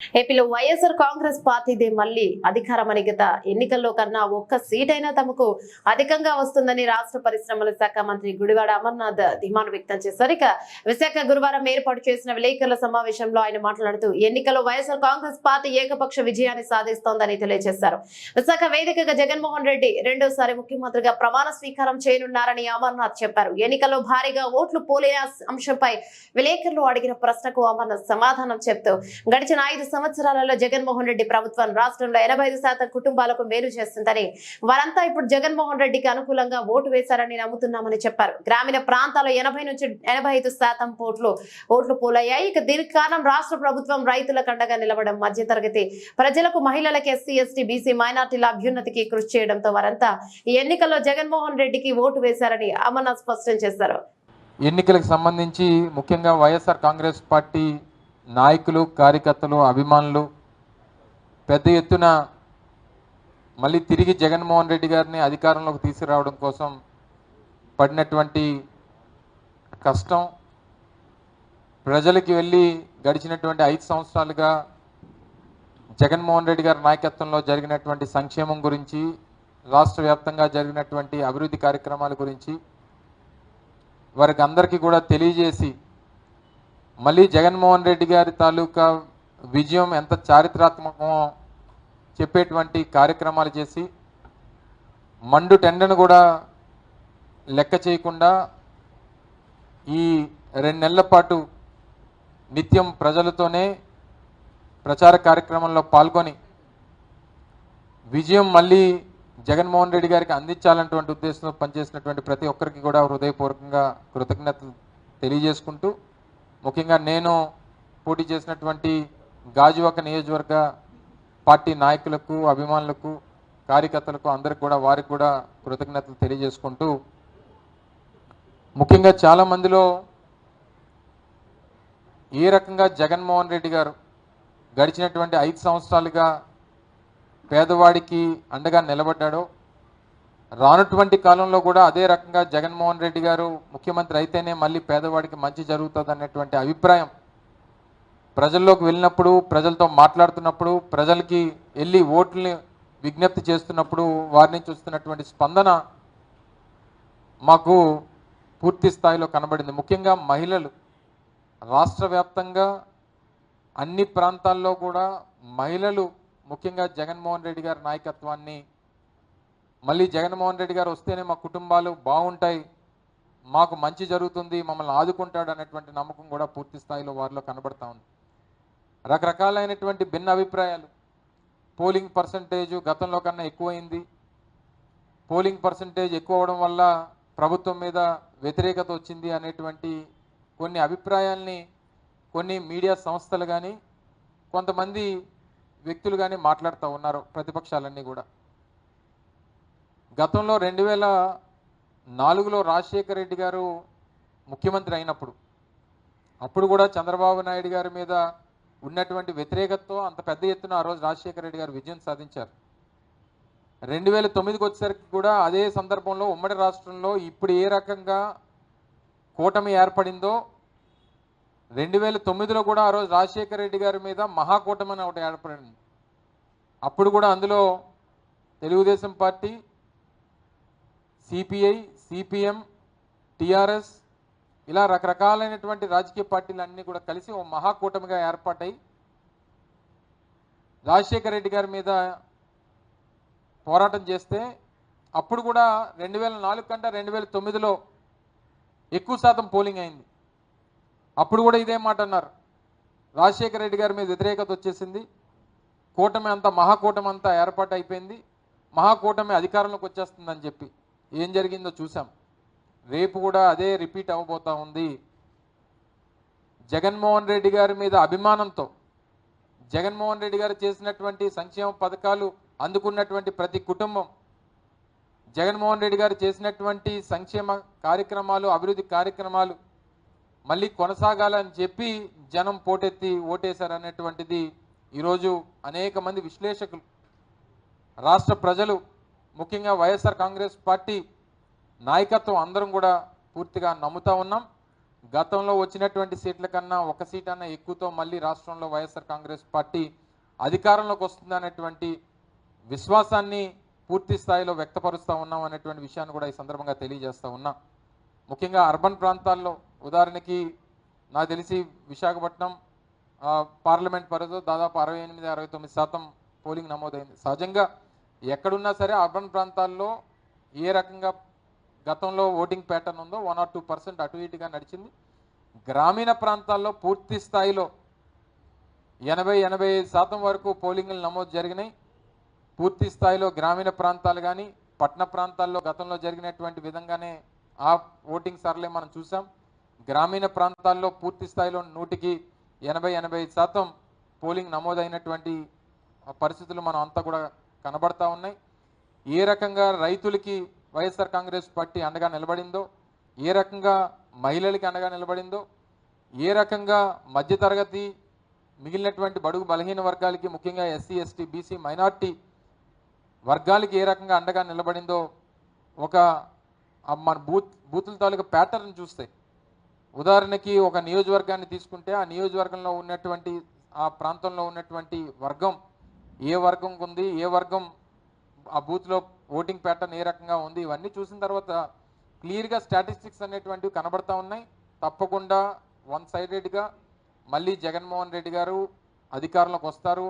ఏపీలో వైఎస్ఆర్ కాంగ్రెస్ పార్టీదే మళ్ళీ అధికారమని గత ఎన్నికల్లో కన్నా ఒక్క సీట్ తమకు అధికంగా వస్తుందని రాష్ట్ర పరిశ్రమల శాఖ మంత్రి గుడివాడ అమర్నాథ్ ధీమాను వ్యక్తం చేశారు. ఇక విశాఖ గురువారం ఏర్పాటు చేసిన విలేకరుల సమావేశంలో ఆయన మాట్లాడుతూ ఎన్నికల్లో వైఎస్ఆర్ కాంగ్రెస్ పార్టీ ఏకపక్ష విజయాన్ని సాధిస్తోందని తెలియజేశారు. విశాఖ వేదికగా జగన్మోహన్ రెడ్డి రెండోసారి ముఖ్యమంత్రిగా ప్రమాణ స్వీకారం చేయనున్నారని అమర్నాథ్ చెప్పారు. ఎన్నికల్లో భారీగా ఓట్లు పోలిన అంశంపై విలేకరులు అడిగిన ప్రశ్నకు అమర్నాథ్ సమాధానం చెప్తూ గడిచిన ఐదు సంవత్సరాలలో జగన్మోహన్ రెడ్డి ప్రభుత్వం రాష్ట్రంలో ఎనభై శాతం కుటుంబాలకు మేలు చేస్తుందని వారంతా ఇప్పుడు జగన్మోహన్ రెడ్డికి అనుకూలంగా ఓటు వేశారని నమ్ముతున్నామని చెప్పారు. గ్రామీణ ప్రాంతాల్లో ఎనభై నుంచి ఎనభై ఐదు శాతం ఓట్లు ఓట్లు పోలయ్యాయి. ఇక దీనికి కారణం రాష్ట్ర ప్రభుత్వం రైతుల కండగా నిలవడం. మధ్యతరగతి ప్రజలకు మహిళలకు ఎస్సీ ఎస్టీ బీసీ మైనార్టీల అభ్యున్నతికి కృషి చేయడంతో వారంతా ఈ ఎన్నికల్లో జగన్మోహన్ రెడ్డికి ఓటు వేశారని అమర్నాథ్ స్పష్టం చేశారు. ఎన్నికలకు సంబంధించి ముఖ్యంగా వైఎస్ఆర్ కాంగ్రెస్ పార్టీ నాయకులు కార్యకర్తలు అభిమానులు పెద్ద ఎత్తున మళ్ళీ తిరిగి జగన్మోహన్ రెడ్డి గారిని అధికారంలోకి తీసుకురావడం కోసం పడినటువంటి కష్టం ప్రజలకి వెళ్ళి గడిచినటువంటి ఐదు సంవత్సరాలుగా జగన్మోహన్ రెడ్డి గారి నాయకత్వంలో జరిగినటువంటి సంక్షేమం గురించి రాష్ట్ర వ్యాప్తంగా జరిగినటువంటి అభివృద్ధి కార్యక్రమాల గురించి వారికి అందరికీ కూడా తెలియజేసి మళ్ళీ జగన్మోహన్ రెడ్డి గారి తాలూకా విజయం ఎంత చారిత్రాత్మకమో చెప్పేటువంటి కార్యక్రమాలు చేసి మండు టెండను కూడా లెక్క చేయకుండా ఈ రెండు నెలల పాటు నిత్యం ప్రజలతోనే ప్రచార కార్యక్రమంలో పాల్గొని విజయం మళ్ళీ జగన్మోహన్ రెడ్డి గారికి అందించాలన్నటువంటి ఉద్దేశంతో పనిచేసినటువంటి ప్రతి ఒక్కరికి కూడా హృదయపూర్వకంగా కృతజ్ఞతలు తెలియజేసుకుంటూ ముఖ్యంగా నేను పోటీ చేసినటువంటి గాజువాక నియోజకవర్గ పార్టీ నాయకులకు అభిమానులకు కార్యకర్తలకు అందరికి కూడా వారికి కూడా కృతజ్ఞతలు తెలియజేసుకుంటూ ముఖ్యంగా చాలా మందిలో ఏ రకంగా జగన్మోహన్ రెడ్డి గారు గడిచినటువంటి ఐదు సంవత్సరాలుగా పేదవాడికి అండగా నిలబడ్డాడో రానటువంటి కాలంలో కూడా అదే రకంగా జగన్మోహన్ రెడ్డి గారు ముఖ్యమంత్రి అయితేనే మళ్ళీ పేదవాడికి మంచి జరుగుతుంది అనేటువంటి అభిప్రాయం ప్రజల్లోకి వెళ్ళినప్పుడు ప్రజలతో మాట్లాడుతున్నప్పుడు ప్రజలకి వెళ్ళి ఓట్లని విజ్ఞప్తి చేస్తున్నప్పుడు వారి నుంచి వస్తున్నటువంటి స్పందన మాకు పూర్తి స్థాయిలో కనబడింది. ముఖ్యంగా మహిళలు. రాష్ట్ర వ్యాప్తంగా అన్ని ప్రాంతాల్లో కూడా మహిళలు ముఖ్యంగా జగన్మోహన్ రెడ్డి గారి నాయకత్వాన్ని మళ్ళీ జగన్మోహన్ రెడ్డి గారు వస్తేనే మా కుటుంబాలు బాగుంటాయి మాకు మంచి జరుగుతుంది మమ్మల్ని ఆదుకుంటాడు అనేటువంటి నమ్మకం కూడా పూర్తి స్థాయిలో వారిలో కనబడతా ఉంది. రకరకాలైనటువంటి భిన్న అభిప్రాయాలు. పోలింగ్ పర్సంటేజ్ గతంలో కన్నా ఎక్కువైంది. పోలింగ్ పర్సంటేజ్ ఎక్కువ అవడం వల్ల ప్రభుత్వం మీద వ్యతిరేకత వచ్చింది అనేటువంటి కొన్ని అభిప్రాయాల్ని కొన్ని మీడియా సంస్థలు కానీ కొంతమంది వ్యక్తులు కానీ మాట్లాడుతూ ఉన్నారు ప్రతిపక్షాలన్నీ కూడా. గతంలో రెండు వేల నాలుగులో రాజశేఖర రెడ్డి గారు ముఖ్యమంత్రి అయినప్పుడు అప్పుడు కూడా చంద్రబాబు నాయుడు గారి మీద ఉన్నటువంటి వ్యతిరేకతతో అంత పెద్ద ఎత్తున ఆ రోజు రాజశేఖర రెడ్డి గారు విజయం సాధించారు. రెండు వేల తొమ్మిదికి వచ్చేసరికి కూడా అదే సందర్భంలో ఉమ్మడి రాష్ట్రంలో ఇప్పుడు ఏ రకంగా కూటమి ఏర్పడిందో రెండు వేల తొమ్మిదిలో కూడా ఆ రోజు రాజశేఖర రెడ్డి గారి మీద మహాకూటమి అని ఒకటి ఏర్పడింది. అప్పుడు కూడా అందులో Telugu Desam party CPI CPM TRS ఇలా రకరకాలైనటువంటి రాజకీయ పార్టీలు అన్నీ కూడా కలిసి ఓ మహాకూటమిగా ఏర్పాటై రాజశేఖర రెడ్డి గారి మీద పోరాటం చేస్తే అప్పుడు కూడా రెండు వేల నాలుగు కంటే రెండు వేల తొమ్మిదిలో ఎక్కువ శాతం పోలింగ్ అయింది. అప్పుడు కూడా ఇదే మాట అన్నారు. రాజశేఖర రెడ్డి గారి మీద వ్యతిరేకత వచ్చేసింది. కూటమి అంతా మహాకూటమి అంతా ఏర్పాటు అయిపోయింది మహాకూటమి అధికారంలోకి వచ్చేస్తుందని చెప్పి. ఏం జరిగిందో చూసాం రేపు కూడా అదే రిపీట్ అవ్వబోతా ఉంది. జగన్మోహన్ రెడ్డి గారి మీద అభిమానంతో జగన్మోహన్ రెడ్డి గారు చేసినటువంటి సంక్షేమ పథకాలు అందుకున్నటువంటి ప్రతి కుటుంబం జగన్మోహన్ రెడ్డి గారు చేసినటువంటి సంక్షేమ కార్యక్రమాలు అభివృద్ధి కార్యక్రమాలు మళ్ళీ కొనసాగాలని చెప్పి జనం పోటెత్తి ఓటేశారనేటువంటిది ఈరోజు అనేక మంది విశ్లేషకులు రాష్ట్ర ప్రజలు ముఖ్యంగా వైఎస్ఆర్ కాంగ్రెస్ పార్టీ నాయకత్వం అందరం కూడా పూర్తిగా నమ్ముతా ఉన్నాం. గతంలో వచ్చినటువంటి సీట్ల కన్నా ఒక సీట్ అన్న ఎక్కువతో మళ్ళీ రాష్ట్రంలో వైఎస్ఆర్ కాంగ్రెస్ పార్టీ అధికారంలోకి వస్తుందనేటువంటి విశ్వాసాన్ని పూర్తి స్థాయిలో వ్యక్తపరుస్తూ ఉన్నాం అనేటువంటి విషయాన్ని కూడా ఈ సందర్భంగా తెలియజేస్తూ ఉన్నా. ముఖ్యంగా అర్బన్ ప్రాంతాల్లో ఉదాహరణకి నాకు తెలిసి విశాఖపట్నం పార్లమెంట్ పరిధిలో దాదాపు అరవై ఎనిమిది అరవై తొమ్మిది శాతం పోలింగ్ నమోదైంది. సహజంగా ఎక్కడున్నా సరే అర్బన్ ప్రాంతాల్లో ఏ రకంగా గతంలో ఓటింగ్ ప్యాటర్న్ ఉందో వన్ ఆర్ టూ పర్సెంట్ అటు ఇటుగా నడిచింది. గ్రామీణ ప్రాంతాల్లో పూర్తి స్థాయిలో ఎనభై ఎనభై ఐదు శాతం వరకు పోలింగ్లు నమోదు జరిగినాయి. పూర్తి స్థాయిలో గ్రామీణ ప్రాంతాలు కానీ పట్టణ ప్రాంతాల్లో గతంలో జరిగినటువంటి విధంగానే ఆ ఓటింగ్ సరళే మనం చూసాం. గ్రామీణ ప్రాంతాల్లో పూర్తి స్థాయిలో నూటికి ఎనభై ఎనభై ఐదు శాతం పోలింగ్ నమోదైనటువంటి పరిస్థితులు మనం అంతా కూడా కనబడతా ఉన్నాయి. ఏ రకంగా రైతులకి వైఎస్ఆర్ కాంగ్రెస్ పార్టీ అండగా నిలబడిందో ఏ రకంగా మహిళలకి అండగా నిలబడిందో ఏ రకంగా మధ్యతరగతి మిగిలినటువంటి బడుగు బలహీన వర్గాలకి ముఖ్యంగా ఎస్సీ ఎస్టీ బీసీ మైనార్టీ వర్గాలకి ఏ రకంగా అండగా నిలబడిందో ఒక మన బూత్ బూతుల తాలూకా ప్యాటర్న్ చూస్తే ఉదాహరణకి ఒక నియోజకవర్గాన్ని తీసుకుంటే ఆ నియోజకవర్గంలో ఉన్నటువంటి ఆ ప్రాంతంలో ఉన్నటువంటి వర్గం ఏ వర్గంకు ఉంది ఏ వర్గం ఆ బూత్లో ఓటింగ్ ప్యాటర్న్ ఏ రకంగా ఉంది ఇవన్నీ చూసిన తర్వాత క్లియర్గా స్టాటిస్టిక్స్ అనేటువంటివి కనబడతా ఉన్నాయి. తప్పకుండా వన్ సైడెడ్గా మళ్ళీ జగన్మోహన్ రెడ్డి గారు అధికారంలోకి వస్తారు.